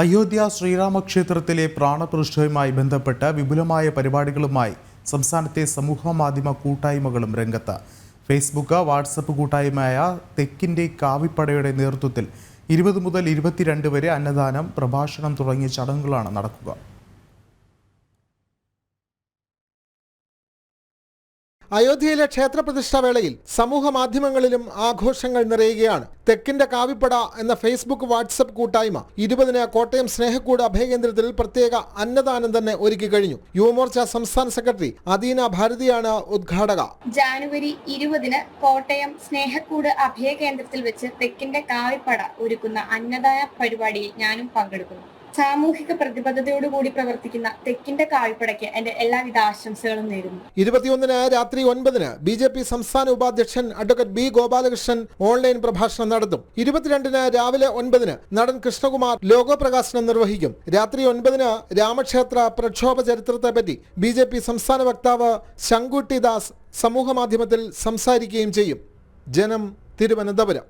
അയോധ്യ ശ്രീരാമക്ഷേത്രത്തിലെ പ്രാണപ്രതിഷ്ഠയുമായി ബന്ധപ്പെട്ട് വിപുലമായ പരിപാടികളുമായി സംസ്ഥാനത്തെ സമൂഹ മാധ്യമ കൂട്ടായ്മകളും രംഗത്ത്. ഫേസ്ബുക്ക് വാട്സപ്പ് കൂട്ടായ്മയായ തെക്കിന്റെ കാവിപ്പടയുടെ നേതൃത്വത്തിൽ ഇരുപത് മുതൽ ഇരുപത്തിരണ്ട് വരെ അന്നദാനം പ്രഭാഷണം തുടങ്ങിയ ചടങ്ങുകളാണ് നടക്കുക. അയോധ്യയിലെ ക്ഷേത്രപ്രതിഷ്ഠാ വേളയിൽ സമൂഹ മാധ്യമങ്ങളിലും ആഘോഷങ്ങൾ നിറയുകയാണ്. തെക്കിന്റെ കാവിപ്പട എന്ന ഫേസ്ബുക്ക് വാട്സപ്പ് കൂട്ടായ്മ ഇരുപതിന് കോട്ടയം സ്നേഹക്കൂട് അഭയകേന്ദ്രത്തിൽ പ്രത്യേക അന്നദാനം തന്നെ ഒരുക്കി കഴിഞ്ഞു. യുവമോർച്ച സംസ്ഥാന സെക്രട്ടറി അദീന ഭാരതിയാണ് ഉദ്ഘാടക. ജാനുവരി ഇരുപതിന് കോട്ടയം സ്നേഹക്കൂട് അഭയകേന്ദ്രത്തിൽ വെച്ച് തെക്കിന്റെ കാവിപ്പട ഒരുക്കുന്ന അന്നദാന പരിപാടിയിൽ ഞാനും പങ്കെടുക്കുന്നു. സാമൂഹിക പ്രതിബദ്ധതയോടുകൂടി പ്രവർത്തിക്കുന്ന തെക്കിന്റെ കാഴ്പടയ്ക്ക് എന്റെ എല്ലാവിധ ആശംസകളും നേരുന്നു. ഇരുപത്തിയൊന്നിന് രാത്രി ഒൻപതിന് ബി ജെ പി സംസ്ഥാന ഉപാധ്യക്ഷൻ അഡ്വക്കേറ്റ് ബി ഗോപാലകൃഷ്ണൻ ഓൺലൈൻ പ്രഭാഷണം നടത്തും. ഇരുപത്തിരണ്ടിന് രാവിലെ ഒൻപതിന് നടൻ കൃഷ്ണകുമാർ ലോഗോ പ്രകാശനം നിർവഹിക്കും. രാത്രി ഒൻപതിന് രാമക്ഷേത്ര പ്രക്ഷോഭ ചരിത്രത്തെപ്പറ്റി ബി ജെ പി സംസ്ഥാന വക്താവ് ശങ്കുട്ടി ദാസ് സമൂഹമാധ്യമത്തിൽ സംസാരിക്കുകയും ചെയ്യും. ജനം തിരുവനന്തപുരം.